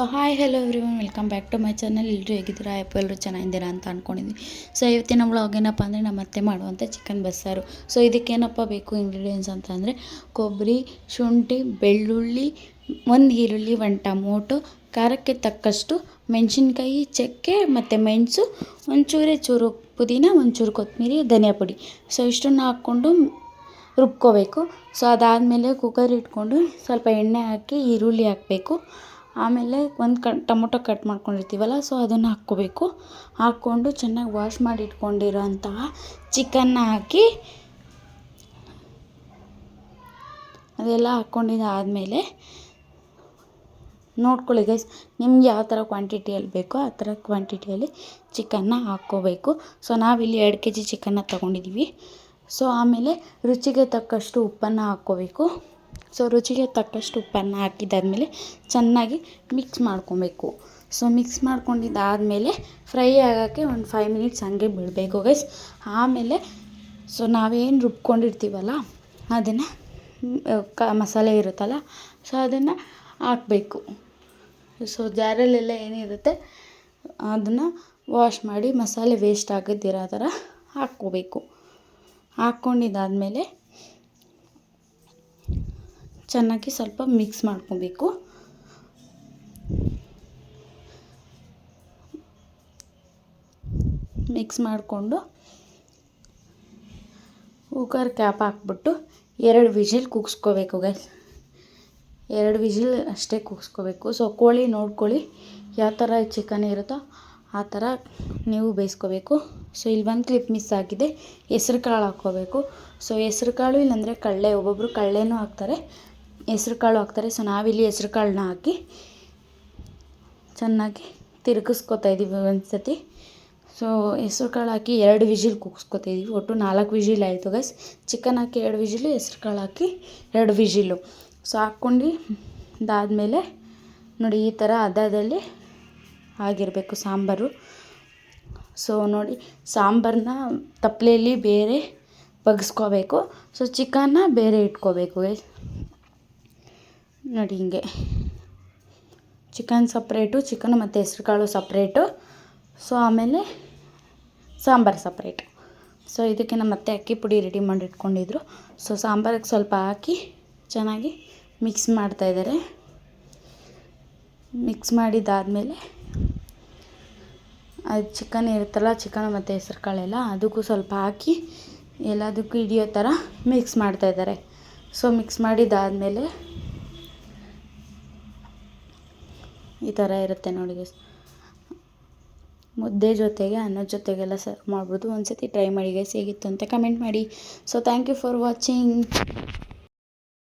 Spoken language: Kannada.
So hi hello every one welcome back to my channel ಎಲ್ಲರೂ ಹೇಗಿದ್ದೀರಾ ಆ್ಯಪ್ ಎಲ್ಲರೂ ಚೆನ್ನಾಗಿದ್ದೀರಾ ಅಂತ ಅಂದ್ಕೊಂಡಿದ್ವಿ ಸೊ ಇವತ್ತಿನ ವ್ಲಾಗ್ ಏನಪ್ಪ ಅಂದರೆ ನಮ್ಮ ಅತ್ತೆ ಮಾಡುವಂಥ ಚಿಕನ್ ಬಸ್ಸಾರು. ಸೊ ಇದಕ್ಕೇನಪ್ಪ ಬೇಕು ಇಂಗ್ರೀಡಿಯೆಂಟ್ಸ್ ಅಂತಂದರೆ ಕೊಬ್ಬರಿ ಶುಂಠಿ, ಬೆಳ್ಳುಳ್ಳಿ, ಒಂದು ಈರುಳ್ಳಿ, ಒಂದು ಟಮೋಟೊ, ಖಾರಕ್ಕೆ ತಕ್ಕಷ್ಟು ಮೆಣಸಿನ್ಕಾಯಿ, ಚಕ್ಕೆ ಮತ್ತು ಮೆಣಸು, ಒಂಚೂರೇ ಚೂರು ಪುದೀನ, ಒಂಚೂರು ಕೊತ್ತಂಬರಿ ಧನಿಯಾ ಪುಡಿ. ಸೊ ಇಷ್ಟನ್ನು ಹಾಕ್ಕೊಂಡು ರುಬ್ಕೋಬೇಕು. ಸೊ ಅದಾದಮೇಲೆ ಕುಕ್ಕರ್ ಇಟ್ಕೊಂಡು ಸ್ವಲ್ಪ ಎಣ್ಣೆ ಹಾಕಿ ಈರುಳ್ಳಿ ಹಾಕಬೇಕು. ಆಮೇಲೆ ಒಂದು ಕ, ಟೊಮೊಟೊ ಕಟ್ ಮಾಡ್ಕೊಂಡಿರ್ತೀವಲ್ಲ ಸೊ ಅದನ್ನು ಹಾಕ್ಕೋಬೇಕು. ಹಾಕ್ಕೊಂಡು ಚೆನ್ನಾಗಿ ವಾಶ್ ಮಾಡಿ ಇಟ್ಕೊಂಡಿರೋಂತಹ ಚಿಕನ್ನ ಹಾಕಿ ಅದೆಲ್ಲ ಹಾಕ್ಕೊಂಡಿದ್ದಾದಮೇಲೆ ನೋಡ್ಕೊಳ್ಳಿ ಗೈಸ್ ನಿಮ್ಗೆ ಯಾವ ಥರ ಕ್ವಾಂಟಿಟಿಯಲ್ಲಿ ಬೇಕೋ ಆ ಥರ ಕ್ವಾಂಟಿಟಿಯಲ್ಲಿ ಚಿಕನ್ನ ಹಾಕ್ಕೋಬೇಕು. ಸೊ ನಾವಿಲ್ಲಿ ಎರಡು ಕೆ ಜಿ ಚಿಕನ್ನ ತೊಗೊಂಡಿದ್ದೀವಿ ಸೊ ಆಮೇಲೆ ರುಚಿಗೆ ತಕ್ಕಷ್ಟು ಉಪ್ಪನ್ನು ಹಾಕ್ಕೋಬೇಕು. ಸೊ ರುಚಿಗೆ ತಕ್ಕಷ್ಟು ಉಪ್ಪನ್ನು ಹಾಕಿದ್ದಾದ್ಮೇಲೆ ಚೆನ್ನಾಗಿ ಮಿಕ್ಸ್ ಮಾಡ್ಕೊಬೇಕು. ಸೊ ಮಿಕ್ಸ್ ಮಾಡ್ಕೊಂಡಿದ್ದಾದಮೇಲೆ ಫ್ರೈ ಆಗೋಕ್ಕೆ ಒಂದು ಫೈವ್ ಮಿನಿಟ್ಸ್ ಹಾಗೆ ಬಿಡಬೇಕು ಗೈಸ್ ಆಮೇಲೆ ಸೊ ನಾವೇನು ರುಬ್ಕೊಂಡಿರ್ತೀವಲ್ಲ, ಅದನ್ನು ಕ, ಮಸಾಲೆ ಇರುತ್ತಲ್ಲ, ಸೊ ಅದನ್ನು ಹಾಕಬೇಕು. ಸೊ ಜಾರಲ್ಲೆಲ್ಲ ಏನಿರುತ್ತೆ, ಅದನ್ನು ವಾಶ್ ಮಾಡಿ ಮಸಾಲೆ ವೇಸ್ಟ್ ಆಗದಿರೋ ಥರ ಹಾಕ್ಕೋಬೇಕು. ಹಾಕ್ಕೊಂಡಿದ್ದಾದಮೇಲೆ ಚೆನ್ನಾಗಿ ಸ್ವಲ್ಪ ಮಿಕ್ಸ್ ಮಾಡ್ಕೊಬೇಕು. ಮಿಕ್ಸ್ ಮಾಡಿಕೊಂಡು ಕುಕ್ಕರ್ ಕ್ಯಾಪ್ ಹಾಕ್ಬಿಟ್ಟು ಎರಡು ವಿಜಿಲ್ ಕೂಗಿಸ್ಕೋಬೇಕು ಗೈಸ್ ಎರಡು ವಿಜಿಲ್ ಅಷ್ಟೇ ಕೂಗಿಸ್ಕೋಬೇಕು. ಸೊ ಕೋಳಿ ನೋಡ್ಕೊಳ್ಳಿ ಯಾವ ಥರ ಚಿಕನ್ ಇರುತ್ತೋ ಆ ಥರ ನೀವು ಬೇಯಿಸ್ಕೋಬೇಕು. ಸೊ ಇಲ್ಲಿ ಒಂದು ಕ್ಲಿಪ್ ಮಿಸ್ ಆಗಿದೆ. ಹೆಸ್ರು ಕಾಳು ಹಾಕ್ಕೋಬೇಕು. ಸೊ ಹೆಸ್ರು ಕಾಳು ಇಲ್ಲಾಂದರೆ ಕಡಲೆ ಒಬ್ಬೊಬ್ಬರು ಕಡಲೆನೂ ಹಾಕ್ತಾರೆ. ಹೆಸ್ರು ಕಾಳು ಹಾಕ್ತಾರೆ. ಸೊ ನಾವಿಲ್ಲಿ ಹೆಸ್ರು ಕಾಳನ್ನ ಹಾಕಿ ಚೆನ್ನಾಗಿ ತಿರುಗಿಸ್ಕೊತಾ ಇದ್ದೀವಿ ಒಂದು ಸತಿ ಸೊ ಹೆಸ್ರು ಕಾಳು ಹಾಕಿ ಎರಡು ವಿಜಿಲ್ ಕುಗ್ಸ್ಕೊತಾ ಇದ್ದೀವಿ ಒಟ್ಟು ನಾಲ್ಕು ವಿಜಿಲ್ ಆಯಿತು ಗೈಸ್ ಚಿಕನ್ ಹಾಕಿ ಎರಡು ವಿಜಿಲು, ಹೆಸ್ರು ಕಾಳು ಹಾಕಿ ಎರಡು ವಿಜಿಲು. ಸೊ ಹಾಕ್ಕೊಂಡು ಅದಾದಮೇಲೆ ನೋಡಿ, ಈ ಥರ ಅದಾದಲ್ಲಿ ಆಗಿರಬೇಕು ಸಾಂಬಾರು. ಸೊ ನೋಡಿ ಸಾಂಬಾರನ್ನ ತಪ್ಪಲೆಯಲ್ಲಿ ಬೇರೆ ಬಗ್ಸ್ಕೋಬೇಕು. ಸೊ ಚಿಕನ್ನ ಬೇರೆ ಇಟ್ಕೋಬೇಕು ಗೈಸ್ ನೋಡಿ ಹಿಂಗೆ. ಚಿಕನ್ ಸಪ್ರೇಟು, ಚಿಕನ್ ಮತ್ತು ಹೆಸ್ರು ಕಾಳು ಸಪ್ರೇಟು. ಸೊ ಆಮೇಲೆ ಸಾಂಬಾರು ಸಪ್ರೇಟು. ಸೊ ಇದಕ್ಕೆ ನಮ್ಮ ಮತ್ತೆ ಅಕ್ಕಿ ಪುಡಿ ರೆಡಿ ಮಾಡಿ ಇಟ್ಕೊಂಡಿದ್ರು. ಸೊ ಸಾಂಬಾರಿಗೆ ಸ್ವಲ್ಪ ಹಾಕಿ ಚೆನ್ನಾಗಿ ಮಿಕ್ಸ್ ಮಾಡ್ತಾಯಿದ್ದಾರೆ ಮಿಕ್ಸ್ ಮಾಡಿದ್ದಾದಮೇಲೆ ಅದು ಚಿಕನ್ ಇರುತ್ತಲ್ಲ, ಚಿಕನ್ ಮತ್ತು ಹೆಸ್ರು ಕಾಳೆಲ್ಲ ಅದಕ್ಕೂ ಸ್ವಲ್ಪ ಹಾಕಿ ಎಲ್ಲದಕ್ಕೂ ಹಿಡಿಯೋ ಥರ ಮಿಕ್ಸ್ ಮಾಡ್ತಾಯಿದ್ದಾರೆ ಸೊ ಮಿಕ್ಸ್ ಮಾಡಿದ್ದಾದಮೇಲೆ ಈ ಥರ ಇರುತ್ತೆ ನೋಡಿ ಗೈಸ್ ಮುದ್ದೆ ಜೊತೆಗೆ, ಅನ್ನದ ಜೊತೆಗೆಲ್ಲ ಸರ್ವ್ ಮಾಡ್ಬೋದು. ಒಂದು ಸತಿ ಟ್ರೈ ಮಾಡಿ ಗೈಸ್ ಹೇಗಿತ್ತು ಅಂತ ಕಮೆಂಟ್ ಮಾಡಿ. So thank you for watching